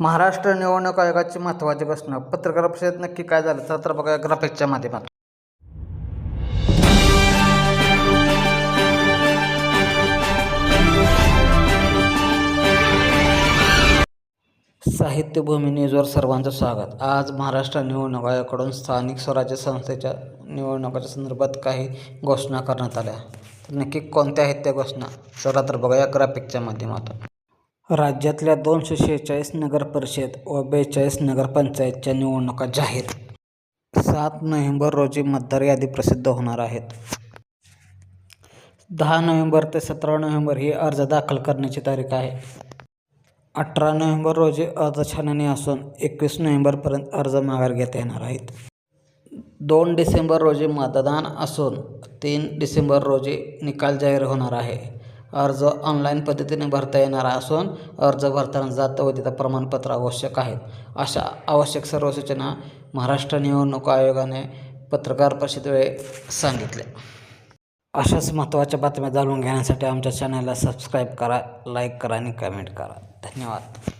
महाराष्ट्र निवडणूक आयोगाची महत्त्वाची घोषणा. पत्रकार परिषदेत नक्की काय झालं? तर तर बघा ग्राफिक्सच्या माध्यमातून. साहित्यभूमी न्यूजवर सर्वांचं स्वागत. आज महाराष्ट्र निवडणूक आयोगाकडून स्थानिक स्वराज्य संस्थेच्या निवडणुकाच्या संदर्भात काही घोषणा करण्यात आल्या. तर नक्की कोणत्या आहेत त्या घोषणा? चला तर बघूया ग्राफिकच्या माध्यमातून. राज्यातल्या दोनशे शेहेचाळीस नगर परिषद व बेचाळीस नगरपंचायतच्या निवडणुका जाहीर. सात नोव्हेंबर रोजी मतदार यादी प्रसिद्ध होणार आहेत. दहा नोव्हेंबर ते सतरा नोव्हेंबर ही अर्ज दाखल करण्याची तारीख आहे. अठरा नोव्हेंबर रोजी अर्ज छाननी असून एकवीस नोव्हेंबरपर्यंत अर्ज माघार घेता येणार आहेत. दोन डिसेंबर रोजी मतदान असून तीन डिसेंबर रोजी निकाल जाहीर होणार आहे. अर्ज ऑनलाईन पद्धतीने भरता येणार असून अर्ज भरताना जात तिथं प्रमाणपत्र आवश्यक आहेत. अशा आवश्यक सर्व सूचना महाराष्ट्र निवडणूक आयोगाने पत्रकार परिषदेवेळी सांगितल्या. अशाच महत्त्वाच्या बातम्या जाणून घेण्यासाठी आमच्या चॅनलला सबस्क्राईब करा लाईक करा आणि कमेंट करा. धन्यवाद.